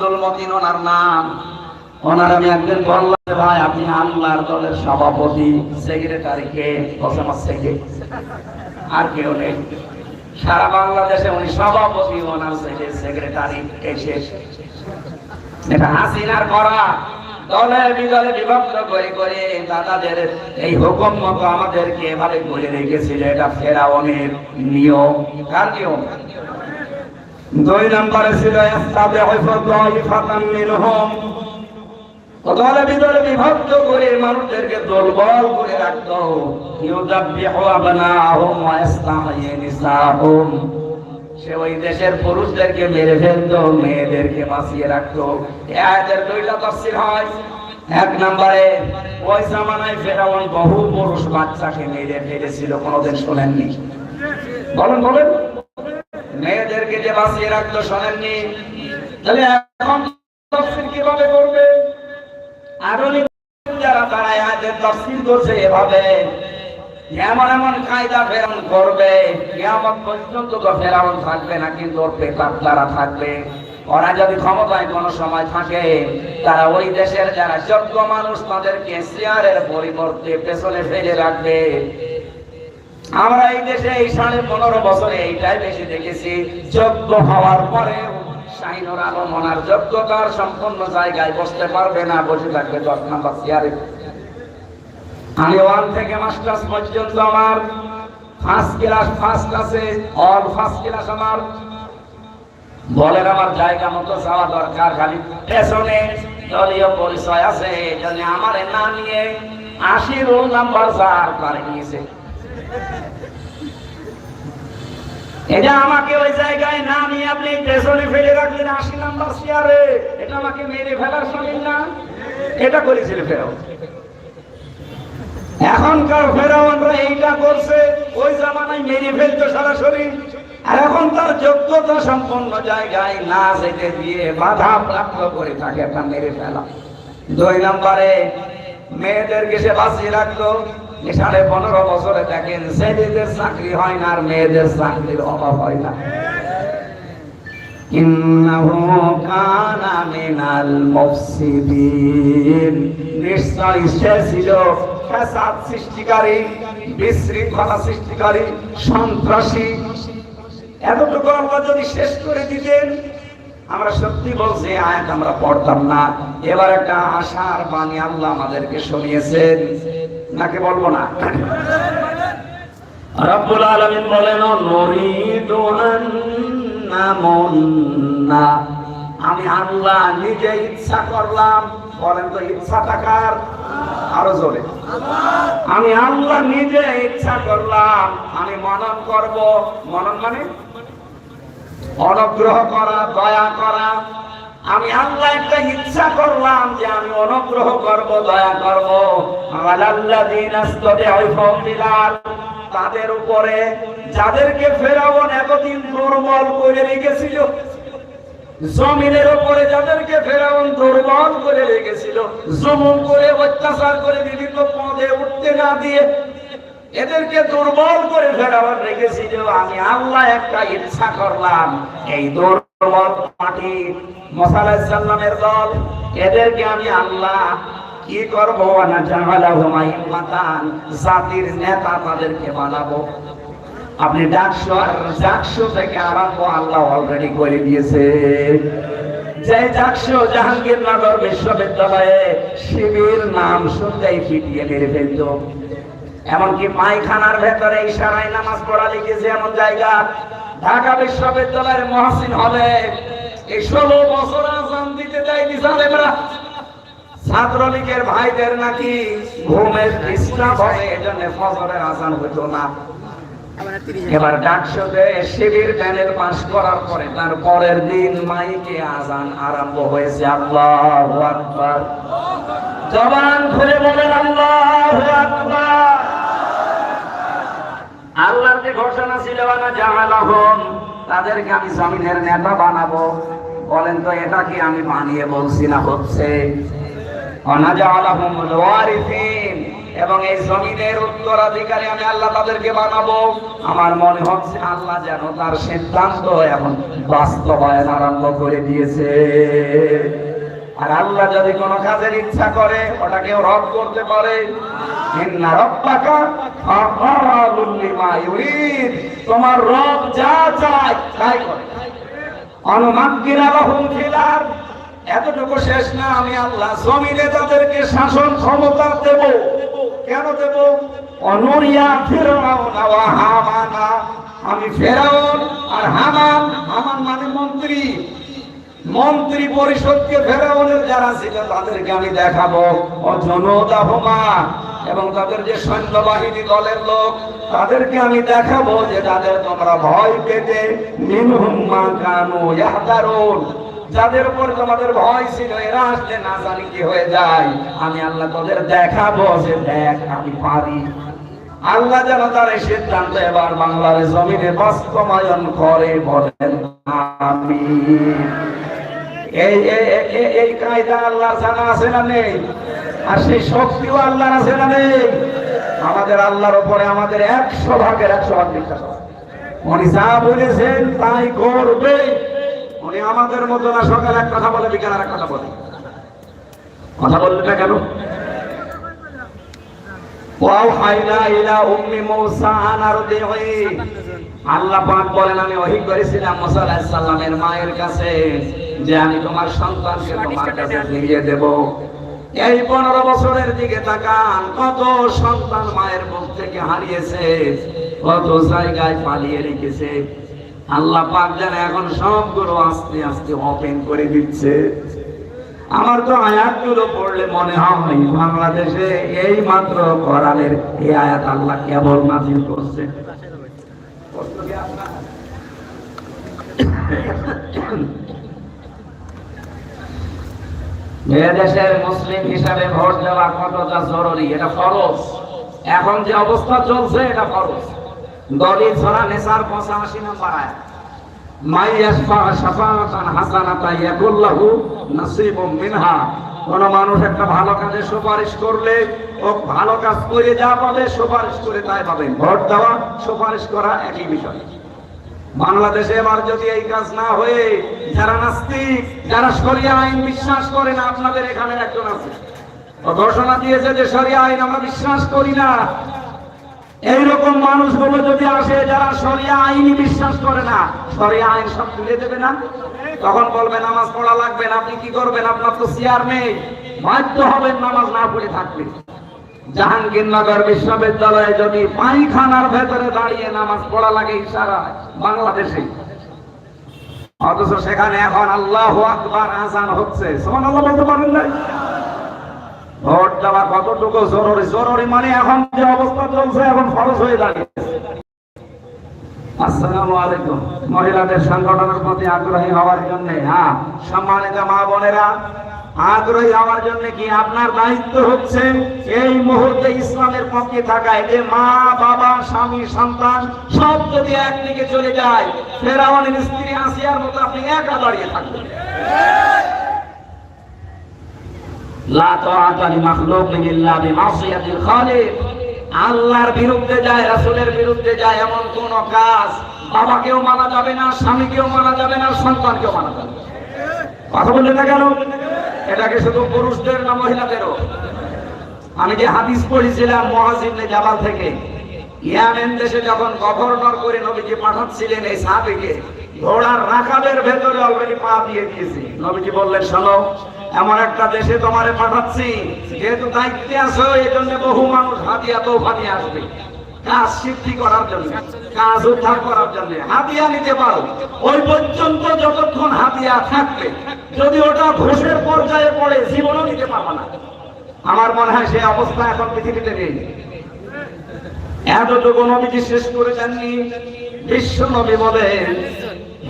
আব্দুল মতিন ওনার নাম। ওনার আমি একদিন বললাম ভাই, আপনি আল্লাহর দলের সভাপতি সেক্রেটারি কে? আমার থেকে আর কেউ নেই। সারা বাংলাদেশে উনি সভাপতি, ওনার সেক্রেটারি এসে এটা হাসিনার করা দলে বিদলে বিভক্ত করে করে দাদাদের এই হুকুম মতো আমাদেরকে এভাবে করে রেখেছিল। এটা ফেরাউনের নিয়ম। কার নিয়ম? দুই নম্বরে ছিল বিভক্ত করে মানুষদেরকে দুর্বল করে সে ওই দেশের পুরুষদেরকে মেরে মেয়েদেরকে বাঁচিয়ে রাখতো। এ আয়াতের দুইটা হয়। এক নম্বরে, ওই জামানায় ফেরাউন বহু পুরুষ বাচ্চাকে মেরে ফেলেছিল, কোনোদিন শোনেননি। বলেন বলেন। মেয়েদেরকে যে বাঁচিয়ে রাখতো শোনেননি তাহলে এখন তফসির কীভাবে করবে? আধুনিক যারা তারা আয়াতের তফসির করছে এভাবে। এমন এমন কায়দা করবে। কিয়ামত পর্যন্ত তো ফেরাউন থাকবে না, কিন্তু ওর পেতার দ্বারা থাকবে। ওরা যদি ক্ষমতায় কোন সময় থাকে, তারা ওই দেশের যারা যোগ্য মানুষ, তাদেরকে চেয়ারের পরিবর্তে পেছনে ফেলে রাখবে। আমরা এই দেশে, এই সাড়ে পনেরো বছরে এইটাই বেশি দেখেছি। যোগ্য হওয়ার পরে শাহিনুর আলম ওনার যোগ্যতার জায়গায় বসতে পারবে না, বসে থাকবে আমি ওয়ান থেকে মাস্টার্স পর্যন্ত আমার ফার্স্ট ক্লাস ফার্স্ট ক্লাসে অল ফার্স্ট ক্লাস আমার। বলেন আমার জায়গা মতো যাওয়া দরকার, খালি পেছনে দলীয় পরিচয় আছে এই জন্য আমার না নিয়ে আশি রোল নাম্বার চার করে নিয়েছে। এটা আমাকে ওই জায়গায় না নিয়ে আপনি পেছনে ফেলে রাখলেন, আশি নাম্বার চেয়ারে এটা আমাকে মেরে ফেলার শরীর না। এটা করেছিল ফেরাও এখনকার ফেরাউনরা এইটা করছে, ওই জামানায় মেরে ফেলতো সরাসরি আর এখন তার যোগ্যতা সম্পন্ন জায়গায় না যেতে দিয়ে বাধা প্রাপ্ত করে থাকে একটা মেরে ফেলা। দুই নম্বরে, মেয়েদেরকে সে বাঁচিয়ে রাখতো যে সাড়ে পনেরো বছরে দেখেন, ছেলেদের চাকরি হয় না আর মেয়েদের চাকরির অভাব হয় না। আমরা সত্যি বলছি আয়াত আমরা পড়তাম না। এবার একটা আশার বাণী আল্লাহ আমাদেরকে শুনিয়েছেন। নাকি বলব না। রব্বুল আলামিন বলেন নরিদু আন্নামুন্না আমি আল্লাহ নিজে ইচ্ছা করলাম। বলেন তো ইচ্ছা টাকার আরও জোরে। আমি আল্লাহ নিজে ইচ্ছা করলাম। আমি মনন করব। মনন মানে? অনুগ্রহ করা দয়া করা। আমি আল্লাহ একটা ইচ্ছা করলাম যে আমি অনুগ্রহ করব, দয়া করব। তাদের উপরে যাদেরকে ফেরাউন এতদিন দুর্বল করে রেখেছিল, জমিনের উপরে যাদেরকে ফেরাউন দুর্বল করে রেখেছিল জমুন করে, অত্যাচার করে বিভিন্ন পদে উঠতে না দিয়ে এদেরকে দুর্বল করে ফেরাউন রেখেছিল, আমি আল্লাহ একটা ইচ্ছা করলাম, এই দুর্বল মাটি দল। এদেরকে আমি আল্লাহ কি করব? জাতির নেতা তাদেরকে বানাবো। আপনি ডাকশো ডাকশো থেকে আরম্ভ আল্লাহ অলরেডি করে দিয়েছে। যে ডাকশো জাহাঙ্গীরনগর বিশ্ববিদ্যালয়ে শিবির নাম শুনতেই পিটিয়ে মেরে ফেলতো। এমনকি পায়খানার ভেতরে ইশারায় নামাজ পড়া লিখেছে এমন জায়গা। ঢাকা বিশ্ববিদ্যালয়ের মহাসিন হবে এই ষোলো বছর দিতে ছাত্রলীগের ভাইদের নাকি ঘুমের হবে এজন্য না। এবার ডাকসতে শিবির করার পরে তার পরের দিন মাইকে আজান আরম্ভ হয়েছে। আল্লাহ আকবার। জবান খুলে বলেন, আল্লাহ আকবার। আল্লাহর যে ঘোষণা ছিল না তাদেরকে আমি জমিনের নেতা বানাবো। বলেন তো এটা কি আমি বানিয়ে বলছি না, হচ্ছে। এবং এই জমিনের উত্তরাধিকারী আমি আল্লাহ তাদেরকে বানাবো। আমার মনে হচ্ছে আল্লাহ যেন তার সিদ্ধান্ত এখন বাস্তবায়ন আরম্ভ করে দিয়েছে। আর আল্লাহ যদি কোনো কাজের ইচ্ছা করে ওটাকে রব করতে পারে। তোমার রব যা চায়, তাই করে। অনুমাগ্গিরা লাহুম ফিল আরদ। এতটুকু শেষ না, আমি আল্লাহ জমিনে তাদেরকে শাসন ক্ষমতা দেব। কেন দেব? অনুরিয়া ফিরাউন ওয়া হামানা। আমি ফেরাউন আর হামান হামান মানে মন্ত্রী। মন্ত্রী পরিষদকে ফেরাউনের যারা ছিল, তাদেরকে আমি দেখাবো। অজনদাহমা এবং তাদের যে সৈন্যবাহিনী দলের লোক, তাদেরকে আমি দেখাবো যে তাদের তোমরা ভয় পেতে। মিনহুম্মা কানু যাদের উপর তোমাদের ভয় ছিল, এরা আসলে না জানি কি হয়ে যায়। আমি আল্লাহ তোদের দেখাবো যে দেখ, আমি পারি। আল্লাহ যেন তার এই সিদ্ধান্ত এবার বাংলার জমিনে বাস্তবায়ন করে বলেন আমি এই এই কায়দা আল্লাহ জানা আছে না নেই? আর সেই শক্তিও আল্লাহর আছে না নেই? আমাদের আল্লাহর উপরে আমাদের একশো ভাগের একশো ভাগ বিশ্বাস উনি যা বলেছেন তাই করবে। উনি আমাদের মতো না, সকালে এক কথা বলে, বিকাল এক কথা বলে। কথা বললে না কেন? ওয়াহাইনা ইলা উম্মি মূসা আন আরদিহি আল্লাহ পাক বলেন আমি ওহী করেছিলাম মুসা আলাইহিস সালামের মায়ের কাছে যে আমি তোমার সন্তানকে তোমার কাছে ফিরিয়ে দেব। এই পনেরো বছরের দিকে তাকান কত সন্তান মায়ের মুখ থেকে হারিয়েছে কত জায়গায় পালিয়ে রেখেছে। আল্লাহ পাক যেন এখন সবগুলো আস্তে আস্তে ওপেন করে দিচ্ছে। আমার তো আয়াতগুলো পড়লে মনে হয় বাংলাদেশে এই মাত্র কোরআনের এই আয়াত আল্লাহ কেবল নাজিল করছে। দেশের মুসলিম হিসাবে ভোট দেওয়া কতটা জরুরি, এটা ফরজ। এখন যে অবস্থা চলছে, এটা ফরজ। দলিল ছড়া নেশার পঁচাশি নম্বর আয়াত। মিনহা। কোন মানুষ একটা ভালো কাজে সুপারিশ করলে, ও ভালো কাজ করে যা পাবে, সুপারিশ করে তাই পাবে। ভোট দেওয়া, সুপারিশ করা একই বিষয়। বাংলাদেশে এবার যদি এই কাজ না হয়ে, যারা নাস্তিক, যারা সরিয়া আইন বিশ্বাস করে না, আপনাদের এখানে একজন আছে। ঘোষণা দিয়েছে যে সরিয়া আইন আমরা বিশ্বাস করি না। এইরকম মানুষগুলো যদি আসে যারা শরিয়া আইনই বিশ্বাস করে না, শরিয়া আইন সব তুলে দেবে না? তখন বলবে, নামাজ পড়া লাগবে না, আপনি কি করবেন? আপনার তো চেয়ার নেই। বাধ্য হবেন নামাজ না পড়ে থাকবে জাহাঙ্গীরনগর বিশ্ববিদ্যালয়ে যদি পায়খানার ভেতরে দাঁড়িয়ে নামাজ পড়া লাগে ইশারায়, বাংলাদেশে। অথচ সেখানে এখন আল্লাহ আকবার আজান হচ্ছে। সমান আল্লাহ বলতে পারেন নাই? ভোট দেওয়া কতটুকু জরুরি? জরুরি মানে এখন যে অবস্থা চলছে, এখন খরচ হয়ে দাঁড়িয়েছে। আসসালামু আলাইকুম। মহিলাদের সংগঠনের প্রতি আগ্রহী হওয়ার জন্য হ্যাঁ সম্মানিত মা বোনেরা, আগ্রহী হওয়ার জন্য কি আপনার দায়িত্ব হচ্ছে এই মুহূর্তে ইসলামের পক্ষে থাকা যে মা, বাবা, স্বামী, সন্তান, সব যদি একদিকে চলে যায়, ফেরাউনের স্ত্রী আসিয়ার মতো আপনি একা দাঁড়িয়ে থাকবেন। আল্লাহর বিরুদ্ধে যায় বিরুদ্ধে যায় এমন কোন কাজ বাবাকেও মানা যাবে না, স্বামীকেও মানা যাবে না, সন্তানকেও মানা যাবে। কথা বললেন না কেন? এটাকে শুধু পুরুষদের না মহিলাদেরও। আমি যে হাদিস পড়েছিলাম মহাজিবনে জাবাল থেকে, ইয়ামেন দেশে যখন গভর্নর করে নবীজি পাঠাচ্ছিলেন এই সাহাবিকে ঘোড়ার ভেতরে অলরেডি পা দিয়ে দিয়েছি। নবীজি বললেন, শোনো, এমন একটা দেশে তোমারে পাঠাচ্ছি, যেহেতু দায়িত্বে আছো এই জন্য বহু মানুষ হাতিয়া তোফা নিয়ে আসবে। কাজ সিদ্ধি করার জন্য, কাজ উদ্ধার করার জন্য হাতিয়া নিতে পারো। ওই পর্যন্ত যতক্ষণ হাতিয়া থাকবে, যদি ওটা ঘোষের পর্যায়ে পড়ে, জীবনও নিতে পারবে না। আমার মনে হয় সেই অবস্থা এখন পৃথিবীতে নেই। এতটুকু নবীজি শেষ করে যাননি বিশ্ব নবী বলেন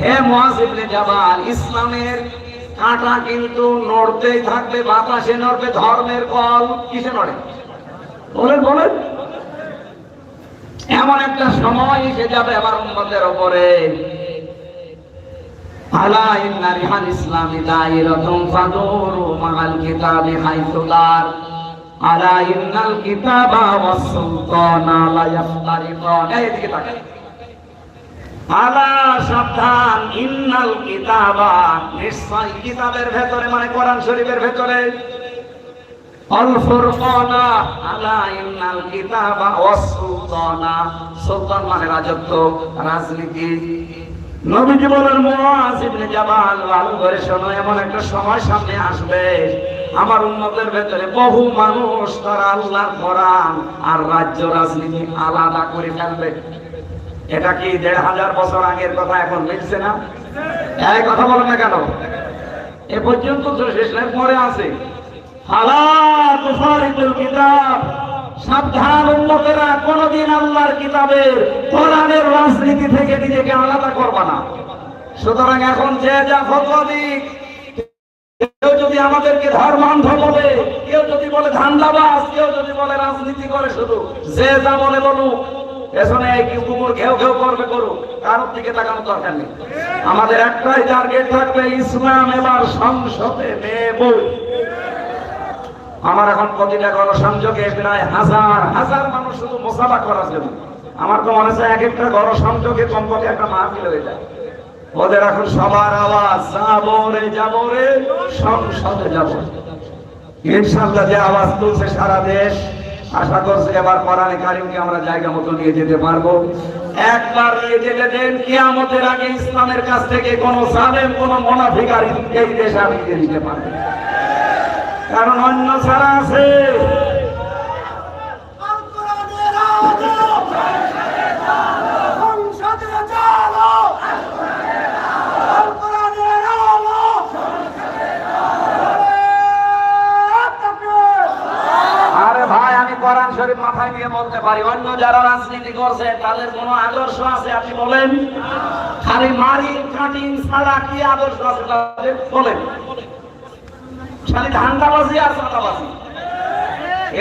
হে মহাজিবনে জাবাল, ইসলামের কাঁটা কিন্তু নড়তেই থাকবে, বাতাসে নড়বে, ধর্মের কল কিসে নড়ে? বলেন বলেন। এমন একটা সময় এসে যাবে আমার উম্মতের উপরে আলা ইন্না রিহাল ইসলামি দাইরাতুন ফাদুরু মাআল কিতাবি হাইসু দার। আলা ইন্নাল কিতাবা ওয়াস সুলতানা লা ইয়াফতারিকান। এই দিকে তাকান। মানে মানে রাজত্ব, রাজনীতি। নবীজি বলেন, মুআজ ইবনে জাবাল, ভালো করে শোনো, এমন একটা সময় সামনে আসবে। আমার উন্মতের ভেতরে বহু মানুষ তারা আল্লাহর কোরআন আর রাজ্য রাজনীতি আলাদা করে ফেলবে। এটা কি দেড় হাজার বছর আগের কথা এখন মিলছে না? এই কথা বলো না কেন? এ পর্যন্ত তো শেষ নাই পরে আছে। সাবধান উন্মতেরা কোনদিন আল্লাহর কিতাবের কোরআনের রাজনীতি থেকে নিজেকে আলাদা করবা না। সুতরাং এখন যে যা ফতোয়া দিক, কেউ যদি আমাদেরকে ধর্মান্ধ বলে, কেউ যদি বলে ধান্দাবাজ, কেউ যদি বলে রাজনীতি করে শুধু, যে যা বলে বলুক কুকুর ঘেউ ঘেউ করবে করুক, কারোর দিকে তাকানোর দরকার নেই। আমাদের একটাই টার্গেট থাকবে ইসলাম এবার সংসদে নেব। আমার এখন প্রতিটা গণসংযোগে প্রায় হাজার হাজার মানুষ শুধু মোসাফা করার জন্য। আমার তো মনে হয় এক একটা গণসংযোগে কমপক্ষে একটা মাহফিল হয়ে যায়। ওদের এখন সবার আওয়াজ, যাব রে রে, সংসদে যাব। ইনশাল্লাহ যে আওয়াজ তুলছে সারা দেশ আশা করছি এবার কোরআনে কারিমকে আমরা জায়গা মতো নিয়ে যেতে পারব। একবার নিয়ে যেতে দেন, কিয়ামতের আগে ইসলামের কাছ থেকে কোন সালেম, কোন মোনাফিকার এই দেশ আমি নিতে পারবে কারণ অন্য ছাড়া আছে আল কোরআনের আলো সংসদে চলো আল কোরআনের আলো আরে ভাই আমি কোরআন শরীফ মাথায় নিয়ে বলতে পারি। অন্য যারা রাজনীতি করছে, তাদের কোনো আদর্শ আছে? আপনি বলেন। খালি মারি, কাটিং ছাড়া কি আদর্শ আছে তাদের? বলেন। খালি ধান্দাবাজি আর চাঁদাবাজি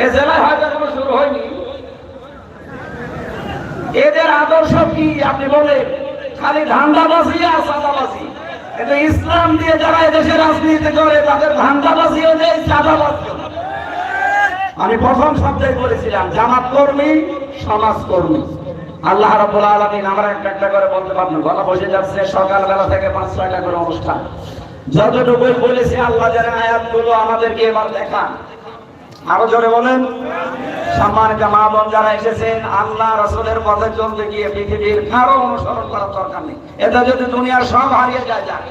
এ জেলায় হয়তো কোনো শুরু হয়নি। এদের আদর্শ কি? আপনি বলেন। খালি ধান্দাবাজি আর চাঁদাবাজি কিন্তু ইসলাম দিয়ে যারা এদেশে রাজনীতি করে, তাদের ধান্দাবাজিও নেই চাঁদাবাজিও নেই আমি প্রথম সপ্তাহে বলেছিলাম জামাত কর্মী সমাজ কর্মী আল্লাহ রাব্বুল আলামিন আমরা একটা একটা করে বলতে পারব গলা বসে যাচ্ছে, সকালবেলা থেকে পাঁচ ছয়টা করে অনুষ্ঠান। যতটুকু বলেছি, আল্লাহ যারা আয়াতগুলো আমাদেরকে এবার দেখান। আরও জোরে বলেন। সম্মানিত মা বোন যারা এসেছেন, আল্লাহ রসুলের পথে চলতে গিয়ে পৃথিবীর কারও অনুসরণ করার দরকার নেই। এটা যদি দুনিয়ার সব হারিয়ে যায়, যাক।